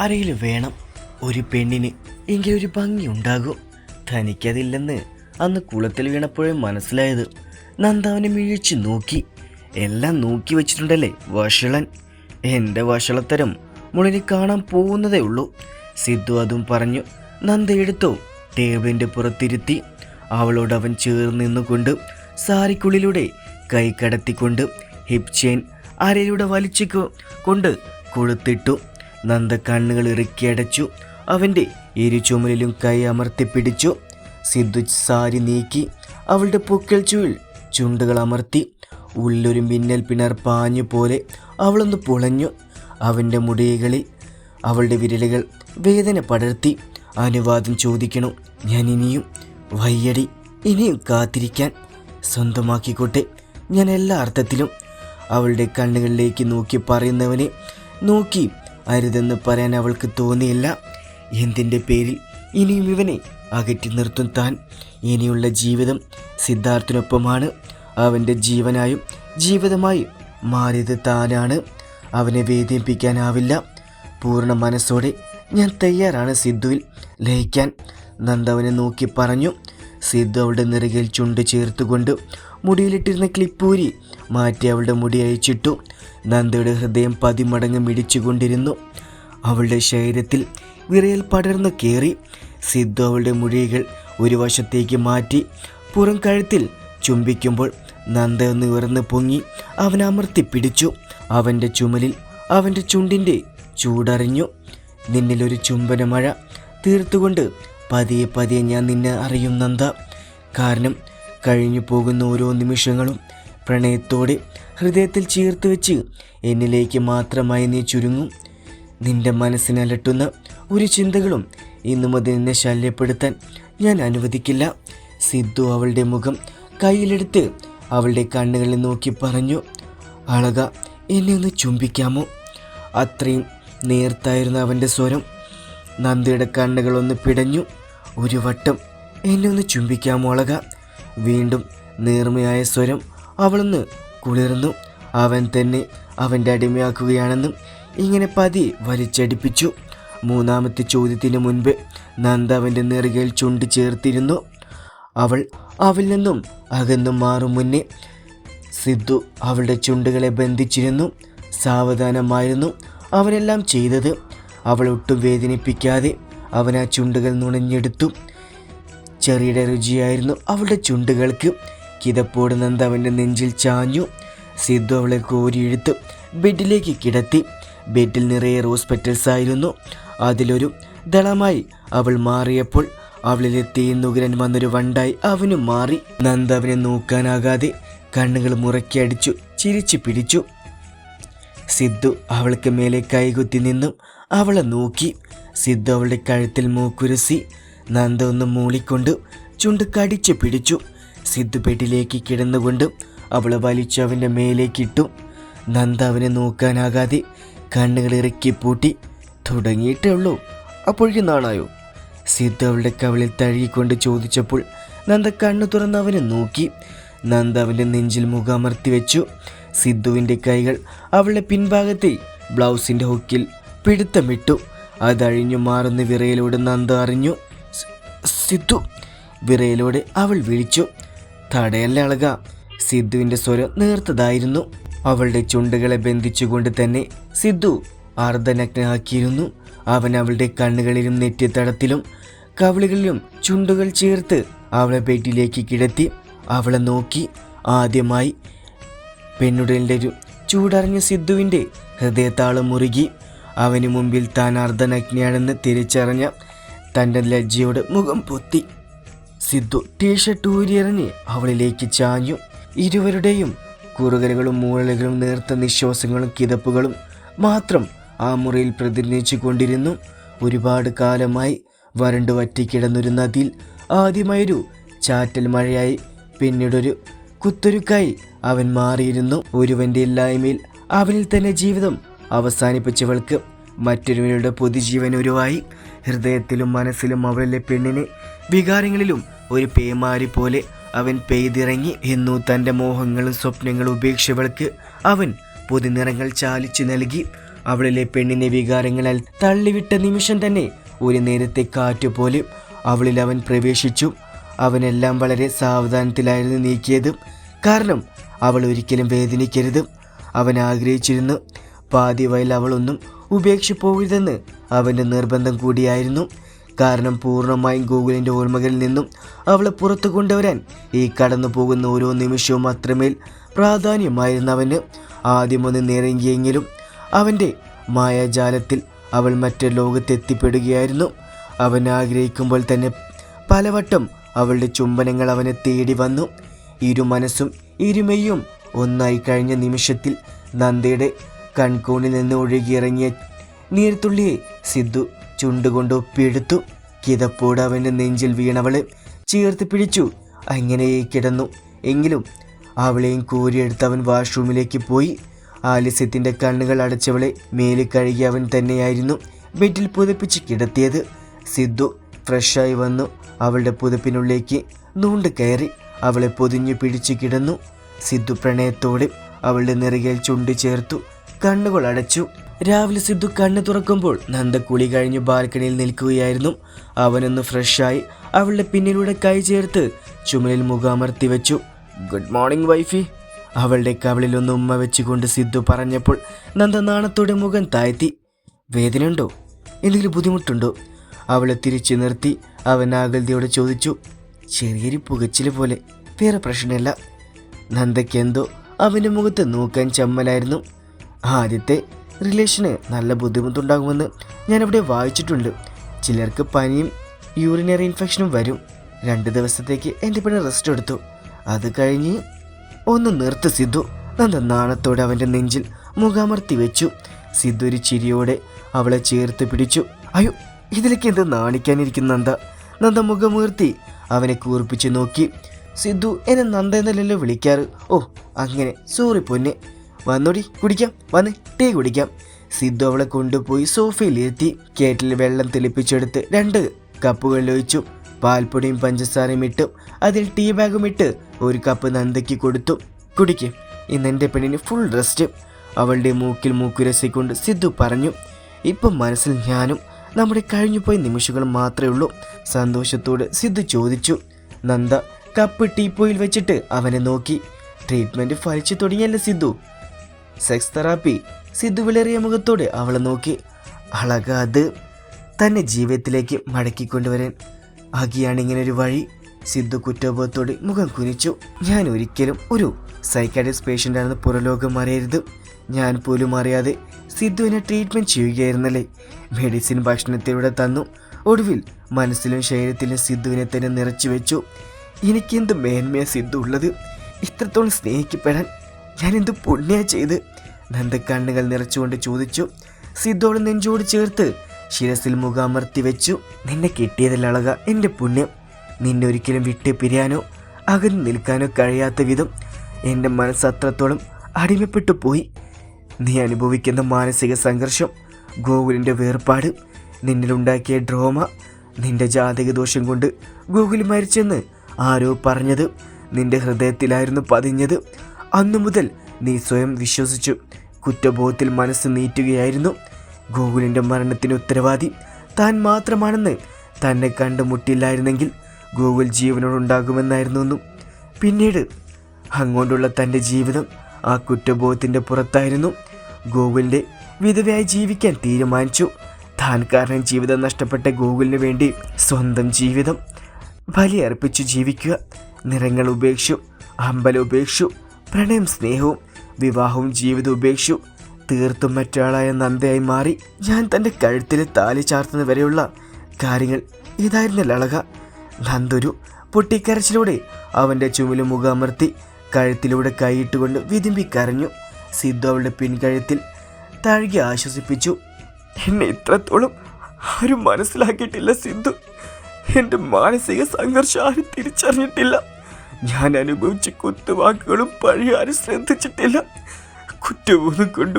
ആരെങ്കിലും വേണം ഒരു പെണ്ണിന് എങ്കിൽ ഒരു ഭംഗി ഉണ്ടാകും. തനിക്കതില്ലെന്ന് അന്ന് കുളത്തിൽ വീണപ്പോഴേ മനസ്സിലായത്. നന്ദ അവനെ മിഴിച്ചു നോക്കി. എല്ലാം നോക്കി വെച്ചിട്ടുണ്ടല്ലേ വഷളൻ? എന്റെ വഷളത്തരം മുളിനി കാണാൻ പോകുന്നതേ ഉള്ളൂ. സിദ്ധു അതും പറഞ്ഞു. നന്ദ എടുത്തു? ടേബിളിന്റെ പുറത്തിരുത്തി അവളോട് അവൻ ചേർന്ന് നിന്നുകൊണ്ട് സാരിക്കുള്ളിലൂടെ കൈ കടത്തിക്കൊണ്ട് ഹിപ് ചെയിൻ അരയിലൂടെ വലിച്ചു കൊണ്ട് കൊളുത്തിട്ടു. നന്ദ കണ്ണുകൾ ഇറുക്കി അടച്ചു. അവന്റെ ഇരുചുമലിലും കൈ അമർത്തി പിടിച്ചു. സിദ്ധു സാരി നീക്കി അവളുടെ പൊക്കൽ ചുവിൽ ചുണ്ടുകൾ അമർത്തി. ഉള്ളൊരു മിന്നൽ പിണർ പാഞ്ഞു പോലെ അവളൊന്ന് പുളഞ്ഞു. അവന്റെ മുടികളിൽ അവളുടെ വിരലുകൾ വേദന പടർത്തി. അനുവാദം ചോദിക്കണോ ഞാൻ ഇനിയും വയ്യടി ഇനിയും കാത്തിരിക്കാൻ സ്വന്തമാക്കിക്കോട്ടെ ഞാൻ എല്ലാ അർത്ഥത്തിലും അവളുടെ കണ്ണുകളിലേക്ക് നോക്കി പറയുന്നവനെ നോക്കി അരുതെന്ന് പറയാൻ അവൾക്ക് തോന്നിയില്ല. എന്തിന്റെ പേരിൽ? ഇനിയും ഇവനെ അകറ്റി നിർത്തും താൻ. ഇനിയുള്ള ജീവിതം സിദ്ധാർത്ഥിനൊപ്പമാണ്. അവന്റെ ജീവനായും ജീവിതമായും മാറിയത് താനാണ്. അവനെ വേദനിപ്പിക്കാനാവില്ല. പൂർണ മനസ്സോടെ ഞാൻ തയ്യാറാണ് സിദ്ധുവിൽ ലയിക്കാൻ. നന്ദവനെ നോക്കി പറഞ്ഞു. സിദ്ധു അവളുടെ നിറകിൽ ചുണ്ട് ചേർത്തുകൊണ്ട് മുടിയിലിട്ടിരുന്ന ക്ലിപ്പൂരി മാറ്റി അവളുടെ മുടി അയച്ചിട്ടു നന്ദയുടെ ഹൃദയം പതിമടങ്ങ് മിടിച്ചുകൊണ്ടിരുന്നു. അവളുടെ ശരീരത്തിൽ വിറയൽ പടർന്നു കയറി. സിദ്ധു അവളുടെ മുടികൾ ഒരു വശത്തേക്ക് മാറ്റി പുറം കഴുത്തിൽ ചുംബിക്കുമ്പോൾ നന്ദ ഒന്ന് ഉയർന്ന് പൊങ്ങി അവൻ അമർത്തി പിടിച്ചു. അവന്റെ ചുമലിൽ അവന്റെ ചുണ്ടിന്റെ ചൂടറിഞ്ഞു. നിന്നിലൊരു ചുംബന മഴ തീർത്തുകൊണ്ട് പതിയെ പതിയെ ഞാൻ നിന്നെ അറിയും നന്ദ. കാരണം കഴിഞ്ഞു പോകുന്ന ഓരോ നിമിഷങ്ങളും പ്രണയത്തോടെ ഹൃദയത്തിൽ ചേർത്ത് വെച്ച് എന്നിലേക്ക് മാത്രമായി നീ ചുരുങ്ങും. നിന്റെ മനസ്സിനലട്ടുന്ന ഒരു ചിന്തകളും ഇന്നും അത് നിന്നെ ശല്യപ്പെടുത്താൻ ഞാൻ അനുവദിക്കില്ല. സിദ്ധു അവളുടെ മുഖം കയ്യിലെടുത്ത് അവളുടെ കണ്ണുകളിൽ നോക്കി പറഞ്ഞു അളക എന്നെ ഒന്ന് ചുംബിക്കാമോ? അത്രയും നേർത്തായിരുന്നു അവന്റെ സ്വരം. നന്ദിയുടെ കണ്ണുകളൊന്ന് പിടഞ്ഞു. ഒരു വട്ടം എന്നെ ഒന്ന് ചുംബിക്കാമോ അളക? വീണ്ടും നേർമയായ സ്വരം അവളൊന്ന് കുളിർന്നു. അവൻ തന്നെ അവന്റെ അടിമയാക്കുകയാണെന്നും ഇങ്ങനെ പതി വലിച്ചടിപ്പിച്ചു. മൂന്നാമത്തെ ചോദ്യത്തിന് മുൻപ് നന്ദ അവന്റെ നെറുകയിൽ ചുണ്ട് ചേർത്തിരുന്നു. അവൾ അവിൽ നിന്നും അകന്നും മാറും മുന്നേ സിദ്ധു അവളുടെ ചുണ്ടുകളെ ബന്ധിച്ചിരുന്നു. സാവധാനമായിരുന്നു അവനെല്ലാം ചെയ്തത്. അവൾ ഒട്ടും വേദനിപ്പിക്കാതെ അവൻ ആ ചുണ്ടുകൾ നുണഞ്ഞെടുത്തു. ചെറിയുടെ രുചിയായിരുന്നു അവളുടെ ചുണ്ടുകൾക്ക്. കിതപ്പോട് നന്ദ് അവന്റെ നെഞ്ചിൽ ചാഞ്ഞു. സിദ്ധു അവളെ കോരിയെഴുത്ത്. ബെഡിലേക്ക് കിടത്തി. ബെഡിൽ നിറയെ റോസ് പെറ്റൽസ് ആയിരുന്നു. അതിലൊരു ദളമായി അവൾ മാറിയപ്പോൾ അവളിലെ തീന്നുകരൻ വന്നൊരു വണ്ടായി അവനും മാറി. നന്ദ അവനെ നോക്കാനാകാതെ കണ്ണുകൾ മുറക്കി അടിച്ചു ചിരിച്ചു പിടിച്ചു. സിദ്ധു അവൾക്ക് മേലെ കൈകുത്തി നിന്നും. അവളെ നോക്കി. സിദ്ധു അവളുടെ കഴുത്തിൽ മൂക്കുരസി. നന്ദ ഒന്ന് മൂളിക്കൊണ്ട് ചുണ്ട് കടിച്ചു പിടിച്ചു. സിദ്ധു കിടന്നുകൊണ്ട് അവളെ വലിച്ചു അവന്റെ മേലേക്കിട്ടു. നന്ദ അവനെ നോക്കാനാകാതെ കണ്ണുകൾ ഇറക്കി പൂട്ടി തുടങ്ങിയിട്ടേ ഉള്ളൂ. അപ്പോഴേക്കും നാണായോ? സിദ്ധു അവളുടെ കവളിൽ തഴുകിക്കൊണ്ട് ചോദിച്ചപ്പോൾ നന്ദ കണ്ണു തുറന്ന് അവനെ നോക്കി. നന്ദ അവന്റെ നെഞ്ചിൽ മുഖമർത്തി വെച്ചു. സിദ്ധുവിന്റെ കൈകൾ അവളുടെ പിൻഭാഗത്തെ ബ്ലൗസിന്റെ ഹുക്കിൽ പിടുത്തമിട്ടു. അതഴിഞ്ഞു മാറുന്ന വിറയിലൂടെ നന്ദ അറിഞ്ഞു. "സി- സിദ്ധു. വിറയിലൂടെ അവൾ വിളിച്ചു. തടയല്ല അളക സിദ്ധുവിന്റെ സ്വരം നേർത്തതായിരുന്നു. അവളുടെ ചുണ്ടുകളെ ബന്ധിച്ചുകൊണ്ട് തന്നെ സിദ്ധു അർദ്ധനഗ്നാക്കിയിരുന്നു അവൻ അവളുടെ കണ്ണുകളിലും നെറ്റിത്തടത്തിലും കവിളുകളിലും ചുണ്ടുകൾ ചേർത്ത് അവളെ ബെഡിലേക്ക് കിടത്തി അവളെ നോക്കി ആദ്യമായി പെണ്ണുടലിന്റെ ഒരു ചൂടറിഞ്ഞ സിദ്ധുവിന്റെ ഹൃദയത്താളം മുറുകി. അവന് മുമ്പിൽ താൻ അർദ്ധനഗ്നിയാണെന്ന് തിരിച്ചറിഞ്ഞ തന്റെ ലജ്ജയോട് മുഖം പൊത്തി. സിദ്ധു ടീഷർട്ട് ഊരിയെറിഞ്ഞ് അവളിലേക്ക് ചാഞ്ഞു. ഇരുവരുടെയും കുറുകലുകളും മൂളലുകളും നേർത്ത നിശ്വാസങ്ങളും കിതപ്പുകളും മാത്രം ആ മുറിയിൽ പ്രതിനിധിച്ചു കൊണ്ടിരുന്നു. ഒരുപാട് കാലമായി വരണ്ടു വറ്റിക്കിടന്നൊരു നദിയിൽ ആദ്യമായൊരു ചാറ്റൽ മഴയായി പിന്നീടൊരു കുത്തൊരുക്കായി അവൻ മാറിയിരുന്നു. ഒരുവന്റെ ഇല്ലായ്മയിൽ അവനിൽ തന്നെ ജീവിതം അവസാനിപ്പിച്ചവൾക്ക് മറ്റൊരുവനുടെ പൊതുജീവൻ ഒരുവായി ഹൃദയത്തിലും മനസ്സിലും അവളിലെ പെണ്ണിനെ വികാരങ്ങളിലും ഒരു പേമാരി പോലെ അവൻ പെയ്തിറങ്ങി എന്നു തന്റെ മോഹങ്ങളും സ്വപ്നങ്ങളും ഉപേക്ഷിച്ചവൾക്ക് അവൻ പുതുനിറങ്ങൾ ചാലിച്ചു നൽകി. അവളിലെ പെണ്ണിനെ വികാരങ്ങളാൽ തള്ളിവിട്ട നിമിഷം തന്നെ ഒരു നേരത്തെ കാറ്റുപോലെ അവളിൽ അവൻ പ്രവേശിച്ചു. അവനെല്ലാം വളരെ സാവധാനത്തിലായിരുന്നു നീക്കിയത്. കാരണം അവൾ ഒരിക്കലും വേദനിക്കരുത്. അവൻ ആഗ്രഹിച്ചിരുന്നു പാതി വയൽ അവളൊന്നും ഉപേക്ഷിച്ച് പോകരുതെന്ന് അവന്റെ നിർബന്ധം കൂടിയായിരുന്നു. കാരണം പൂർണമായും ഗൂഗിളിന്റെ ഓർമ്മകളിൽ നിന്നും അവളെ പുറത്തു കൊണ്ടുവരാൻ ഈ കടന്നു പോകുന്ന ഓരോ നിമിഷവും അത്രമേൽ പ്രാധാന്യമായിരുന്നു അവന്. ആദ്യമൊന്ന് നിറങ്ങിയെങ്കിലും അവന്റെ മായാജാലത്തിൽ അവൾ മറ്റൊരു ലോകത്തെത്തിപ്പെടുകയായിരുന്നു. അവൻ ആഗ്രഹിക്കുമ്പോൾ തന്നെ പലവട്ടം അവളുടെ ചുംബനങ്ങൾ അവനെ തേടി വന്നു. ഇരു മനസ്സും ഇരുമയും ഒന്നായി കഴിഞ്ഞ നിമിഷത്തിൽ നന്ദയുടെ കൺകോണിൽ നിന്ന് ഒഴുകിയിറങ്ങിയ നീർത്തുള്ളിയെ സിദ്ധു ചുണ്ടുകൊണ്ട് ഒപ്പിയെടുത്തു. കിതപ്പോട് അവന്റെ നെഞ്ചിൽ വീണവളെ ചേർത്ത് പിടിച്ചു. അങ്ങനെ കിടന്നു. എങ്കിലും അവളെയും കോരിയെടുത്ത് അവൻ വാഷ്റൂമിലേക്ക് പോയി. ആലിസ്യത്തിന്റെ കണ്ണുകൾ അടച്ചവളെ മേലിൽ കഴുകി അവൻ തന്നെയായിരുന്നു ബെഡിൽ പുതപ്പിച്ച് കിടത്തിയത്. സിദ്ധു ഫ്രഷായി വന്നു. അവളുടെ പുതപ്പിനുള്ളിലേക്ക് നൂണ്ട് കയറി അവളെ പൊതിഞ്ഞു പിടിച്ചു കിടന്നു. സിദ്ധു പ്രണയത്തോടെ അവളുടെ നെറുകയിൽ ചുണ്ടു ചേർത്തു. കണ്ണുകൾ അടച്ചു. രാവിലെ സിദ്ധു കണ്ണു തുറക്കുമ്പോൾ നന്ദ കുളി കഴിഞ്ഞ് ബാൽക്കണിയിൽ നിൽക്കുകയായിരുന്നു. അവനൊന്ന് ഫ്രഷായി അവളുടെ പിന്നിലൂടെ കൈ ചേർത്ത് ചുമലിൽ മുഖാമർത്തി വെച്ചു. Good morning wifey. അവളുടെ കവിളിലൊന്ന് ഉമ്മ വെച്ചുകൊണ്ട് സിദ്ധു പറഞ്ഞപ്പോൾ നന്ദ നാണത്തോടെ മുഖം താഴ്ത്തി. വേദനയുണ്ടോ? എന്തെങ്കിലും ബുദ്ധിമുട്ടുണ്ടോ? അവളെ തിരിച്ചു നിർത്തി അവൻ ആകൃതിയോടെ ചോദിച്ചു. ചെറിയൊരു പുകച്ചിൽ പോലെ. വേറെ പ്രശ്നമില്ല. നന്ദയ്ക്ക് എന്തോ അവന്റെ മുഖത്ത് നോക്കാൻ ചമ്മലായിരുന്നു. ആദ്യത്തെ റിലേഷന് നല്ല ബുദ്ധിമുട്ടുണ്ടാകുമെന്ന് ഞാനിവിടെ വായിച്ചിട്ടുണ്ട്. ചിലർക്ക് പനിയും യൂറിനറി ഇൻഫെക്ഷനും വരും. രണ്ട് ദിവസത്തേക്ക് എന്റെ പെണ്ണ് റെസ്റ്റ് എടുത്തു. അത് കഴിഞ്ഞ് ഒന്ന് നിർത്ത് സിദ്ധു. നന്ദ നാണത്തോടെ അവന്റെ നെഞ്ചിൽ മുഖാമർത്തി വെച്ചു. സിദ്ധു ഒരു ചിരിയോടെ അവളെ ചേർത്ത് പിടിച്ചു. അയ്യോ ഇതിലേക്ക് എന്ത് നാണിക്കാനിരിക്കുന്ന നന്ദ? നന്ദ മുഖമുയർത്തി അവനെ കൂർപ്പിച്ച് നോക്കി. സിദ്ധു എന്നെ നന്ദ എന്നല്ലല്ലോ വിളിക്കാറ്. ഓ അങ്ങനെ. സോറി പൊന്നെ. വന്നോടി കുടിക്കാം. വന്ന് ടീ കുടിക്കാം. സിദ്ധു അവളെ കൊണ്ടുപോയി സോഫയിലിരുത്തി കേറ്റിൽ വെള്ളം തെളിപ്പിച്ചെടുത്ത് രണ്ട് കപ്പുകളിൽ ഒഴിച്ചു. പാൽപ്പൊടിയും പഞ്ചസാരയും ഇട്ടു. അതിൽ ടീ ബാഗും ഇട്ട് ഒരു കപ്പ് നന്ദയ്ക്ക് കൊടുത്തു. കുടിക്കും. ഇന്ന് എന്റെ പെണ്ണിന് ഫുൾ റെസ്റ്റ് അവളുടെ മൂക്കിൽ മൂക്കുരസിക്കൊണ്ട് സിദ്ധു പറഞ്ഞു ഇപ്പം മനസ്സിൽ ഞാനും നമ്മുടെ കഴിഞ്ഞുപോയ നിമിഷങ്ങൾ മാത്രമേ ഉള്ളൂ. സന്തോഷത്തോട് സിദ്ധു ചോദിച്ചു. നന്ദ കപ്പ് ടീപ്പോയിൽ വെച്ചിട്ട് അവനെ നോക്കി. ട്രീറ്റ്മെന്റ് ഫലിച്ചു തുടങ്ങിയല്ലേ സിദ്ധു? സെക്സ് തെറാപ്പി സിദ്ധു വിളറിയ മുഖത്തോടെ അവളെ നോക്കി. അളകാത് തന്നെ ജീവിതത്തിലേക്ക് മടക്കിക്കൊണ്ടുവരാൻ ആകിയാണ് ഇങ്ങനെ ഒരു വഴി. സിദ്ധു കുറ്റബോധത്തോടെ മുഖം കുനിച്ചു. ഞാൻ ഒരിക്കലും ഒരു സൈക്കാട്രിസ്റ്റ് പേഷ്യന്റാണെന്ന് പുറലോകം അറിയരുത്. ഞാൻ പോലും അറിയാതെ സിദ്ധുവിനെ ട്രീറ്റ്മെന്റ് ചെയ്യുകയായിരുന്നല്ലേ? മെഡിസിൻ ഭക്ഷണത്തിലൂടെ തന്നു. ഒടുവിൽ മനസ്സിലും ശരീരത്തിലും സിദ്ധുവിനെ തന്നെ നിറച്ചു വെച്ചു എനിക്കെന്ത് മേന്മയാണ് സിദ്ധു ഉള്ളത്? ഇത്രത്തോളം സ്നേഹിക്കപ്പെടാൻ ഞാൻ എന്ത് പുണ്യ ചെയ്ത്? നന്ദ കണ്ണുകൾ നിറച്ചുകൊണ്ട് ചോദിച്ചു. സിദ്ധോട് നെഞ്ചോട് ചേർത്ത് ശിരസിൽ മുഖാമർത്തി വെച്ചു. നിന്നെ കിട്ടിയതല്ല അളക എന്റെ പുണ്യം. നിന്നെ ഒരിക്കലും വിട്ട് പിരിയാനോ അകന്നു നിൽക്കാനോ കഴിയാത്ത വിധം എന്റെ മനസ്സ് അത്രത്തോളം അടിമപ്പെട്ടു പോയി. നീ അനുഭവിക്കുന്ന മാനസിക സംഘർഷം ഗോകുലിന്റെ വേർപാട് നിന്നിലുണ്ടാക്കിയ ഡ്രോമ നിന്റെ ജാതക ദോഷം കൊണ്ട് ഗോകുൽ മരിച്ചെന്ന് ആരോ പറഞ്ഞത് നിന്റെ ഹൃദയത്തിലായിരുന്നു പതിഞ്ഞത്. അന്നു മുതൽ നീ സ്വയം വിശ്വസിച്ചു. കുറ്റബോധത്തിൽ മനസ്സ് നീറ്റുകയായിരുന്നു. ഗോകുലിന്റെ മരണത്തിന് ഉത്തരവാദി. താൻ മാത്രമാണെന്ന് തന്നെ കണ്ടുമുട്ടില്ലായിരുന്നെങ്കിൽ ഗോകുൽ ജീവനോടുണ്ടാകുമെന്നായിരുന്നു പിന്നീട് അങ്ങോട്ടുള്ള തന്റെ ജീവിതം ആ കുറ്റബോധത്തിന്റെ പുറത്തായിരുന്നു. ഗോകുലിന്റെ വിധവയായി ജീവിക്കാൻ തീരുമാനിച്ചു. താൻ കാരണം ജീവിതം നഷ്ടപ്പെട്ട ഗോകുലിന് വേണ്ടി സ്വന്തം ജീവിതം ബലിയർപ്പിച്ചു ജീവിക്കുക. നിറങ്ങൾ ഉപേക്ഷിച്ചു. അമ്പലം ഉപേക്ഷു പ്രണയം സ്നേഹവും വിവാഹവും ജീവിതം ഉപേക്ഷിച്ചു. തീർത്തും മറ്റൊരാളായ നന്ദയായി മാറി. ഞാൻ തന്റെ കഴുത്തിൽ താലി ചാർത്തുന്ന വരെയുള്ള കാര്യങ്ങൾ ഇതായിരുന്ന ലളക. നന്ദൊരു പൊട്ടിക്കരച്ചിലൂടെ അവന്റെ ചുമലും മുഖമർത്തി കഴുത്തിലൂടെ കൈയിട്ടുകൊണ്ട് വിതുമ്പി കരഞ്ഞു. സിദ്ധു അവളുടെ പിൻകഴുത്തിൽ തഴുകി ആശ്വസിപ്പിച്ചു. എന്നെ ഇത്രത്തോളം ആരും മനസ്സിലാക്കിയിട്ടില്ല സിദ്ധു. എന്റെ മാനസിക സംഘർഷം ആരും തിരിച്ചറിഞ്ഞിട്ടില്ല. ഞാൻ അനുഭവിച്ച കുത്തുവാക്കുകളും വാക്കുകളും ആരും ശ്രദ്ധിച്ചിട്ടില്ല. കുറ്റബോധം കൊണ്ടു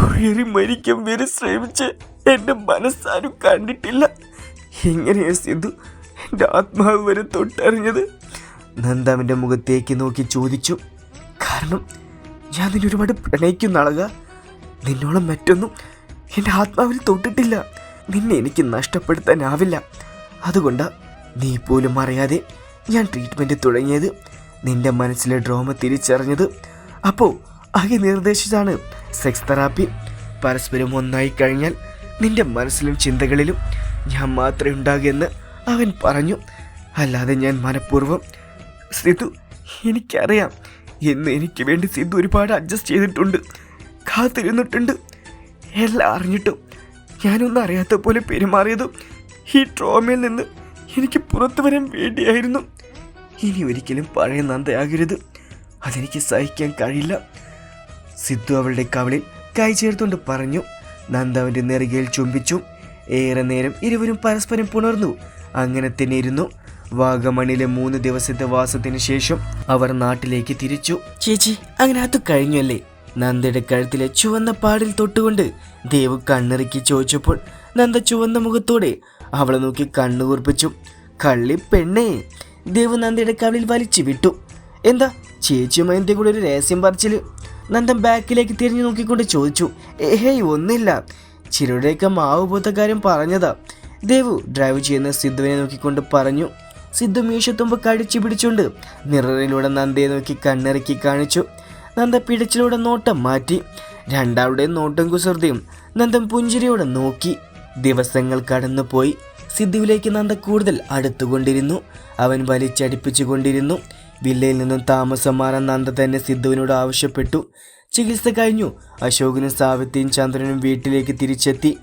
ഉയരി മരിക്കാൻ വരെ ശ്രമിച്ച് എന്റെ മനസ്സാരും കണ്ടിട്ടില്ല. എങ്ങനെയാ സിദ്ധു എന്റെ ആത്മാവ് വരെ തൊട്ടറിഞ്ഞത്? നന്ദാവിന്റെ മുഖത്തേക്ക് നോക്കി ചോദിച്ചു. കാരണം ഞാൻ നിന്നെ ഒരുപാട് പ്രണയിക്കുന്ന ആളുക നിന്നോളം മറ്റൊന്നും എന്റെ ആത്മാവിൽ തൊട്ടിട്ടില്ല. നിന്നെ എനിക്ക് നഷ്ടപ്പെടുത്താനാവില്ല. അതുകൊണ്ട് നീ പോലും അറിയാതെ ഞാൻ ട്രീറ്റ്മെന്റ് തുടങ്ങിയത്. നിന്റെ മനസ്സിലെ ഡ്രോമ തിരിച്ചറിഞ്ഞത്. അപ്പോൾ ആകെ നിർദ്ദേശിച്ചാണ് സെക്സ് തെറാപ്പി പരസ്പരം ഒന്നായി കഴിഞ്ഞാൽ നിന്റെ മനസ്സിലും ചിന്തകളിലും ഞാൻ മാത്രമേ ഉണ്ടാകുമെന്ന് അവൻ പറഞ്ഞു. അല്ലാതെ ഞാൻ മനഃപൂർവം സിദ്ധു എനിക്കറിയാം. എന്ന് എനിക്ക് വേണ്ടി സിദ്ധു ഒരുപാട് അഡ്ജസ്റ്റ് ചെയ്തിട്ടുണ്ട്. കാത്തിരുന്നിട്ടുണ്ട്. എല്ലാം അറിഞ്ഞിട്ടും ഞാനൊന്നും അറിയാത്ത പോലെ പെരുമാറിയതും ഈ ട്രോമയിൽ നിന്ന് എനിക്ക് പുറത്തു വരാൻ വേണ്ടിയായിരുന്നു. ഇനി ഒരിക്കലും പഴയ നന്ദയാകരുത്. അതെനിക്ക് സഹിക്കാൻ കഴിയില്ല. സിദ്ധു അവളുടെ കവളിൽ കൈ ചേർത്തുകൊണ്ട് പറഞ്ഞു. നന്ദ അവന്റെ നെറുകയിൽ ചുംബിച്ചു. ഏറെ നേരം ഇരുവരും പരസ്പരം പുണർന്നു. അങ്ങനെ തന്നെ ഇരുന്നു. വാഗമണിലെ മൂന്ന് ദിവസത്തെ വാസത്തിന് ശേഷം അവർ നാട്ടിലേക്ക് തിരിച്ചു. ചേച്ചി അങ്ങനെ അത് കഴിഞ്ഞല്ലേ? നന്ദയുടെ കഴുത്തിലെ ചുവന്ന പാടിൽ തൊട്ടുകൊണ്ട് ദേവ് കണ്ണിറുക്കി ചോദിച്ചപ്പോൾ നന്ദ ചുവന്ന മുഖത്തോടെ അവളെ നോക്കി കണ്ണുകൂർപ്പിച്ചു. കള്ളി പെണ്ണേ ദേവ് നന്ദയുടെ കവിളിൽ വലിച്ചു വിട്ടു. എന്താ? ചേച്ചിയുമായി എന്തേ കൂടെ ഒരു രഹസ്യം പറിച്ചിൽ നന്ദൻ ബാക്കിലേക്ക് തിരിഞ്ഞു നോക്കിക്കൊണ്ട് ചോദിച്ചു ഏഹേയ് ഒന്നില്ല ചിലരുടെയൊക്കെ മാവ് പോത്ത കാര്യം പറഞ്ഞതാ. ദേവു ഡ്രൈവ് ചെയ്യുന്ന സിദ്ധുവിനെ നോക്കിക്കൊണ്ട് പറഞ്ഞു സിദ്ധു മീശത്തുമ്പ് കടിച്ചു പിടിച്ചുകൊണ്ട് മിററിലൂടെ നന്ദയെ നോക്കി കണ്ണിറക്കി കാണിച്ചു. നന്ദ പിടിച്ചിലൂടെ നോട്ടം മാറ്റി. രണ്ടാളുടെയും നോട്ടം കുസൃതിയും നന്ദൻ പുഞ്ചിരിയോടെ നോക്കി. ദിവസങ്ങൾ കടന്നുപോയി. സിദ്ധുവിലേക്ക് നന്ദ കൂടുതൽ അടുത്തുകൊണ്ടിരുന്നു. അവൻ വലിച്ചടിപ്പിച്ചുകൊണ്ടിരുന്നു. വില്ലയിൽ നിന്നും താമസം മാറാൻ നന്ദ തന്നെ സിദ്ധുവിനോട് ആവശ്യപ്പെട്ടു. ചികിത്സ കഴിഞ്ഞു. അശോകനും സാവിത്രിയും ചന്ദ്രനും വീട്ടിലേക്ക് തിരിച്ചെത്തി.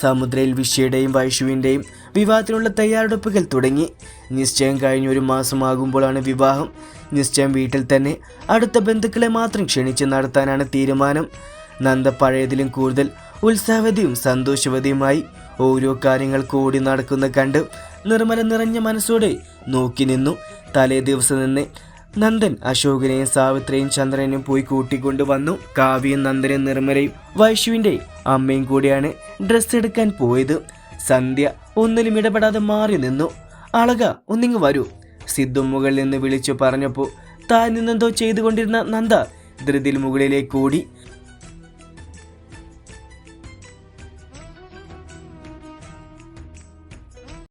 സമുദ്രയിൽ വിഷയുടെയും വൈഷുവിന്റെയും വിവാഹത്തിനുള്ള തയ്യാറെടുപ്പുകൾ തുടങ്ങി. നിശ്ചയം കഴിഞ്ഞ ഒരു മാസമാകുമ്പോഴാണ് വിവാഹം. നിശ്ചയം വീട്ടിൽ തന്നെ അടുത്ത ബന്ധുക്കളെ മാത്രം ക്ഷണിച്ച് നടത്താനാണ് തീരുമാനം. നന്ദ പഴയതിലും കൂടുതൽ ഉത്സാഹവതിയും സന്തോഷവതിയുമായി ഓരോ കാര്യങ്ങൾ കൂടി നടക്കുന്ന കണ്ട് നിർമ്മല നിറഞ്ഞ മനസ്സോടെ നോക്കി നിന്നു. തലേ ദിവസം നിന്ന് നന്ദൻ അശോകനെയും സാവിത്രിയും ചന്ദ്രനെയും പോയി കൂട്ടിക്കൊണ്ടു വന്നു. കാവ്യയും നന്ദനും നിർമ്മലയും വൈഷുവിന്റെ അമ്മയും കൂടിയാണ് ഡ്രസ്സ് എടുക്കാൻ പോയത്. സന്ധ്യ ഒന്നിലും ഇടപെടാതെ മാറി നിന്നു. അളക ഒന്നിങ്ങ് വരൂ സിദ്ധു മുകളിൽ നിന്ന് വിളിച്ചു പറഞ്ഞപ്പോൾ താൻ നിന്നെന്തോ ചെയ്തുകൊണ്ടിരുന്ന നന്ദ ധൃതിൽ മുകളിലേക്ക് കൂടി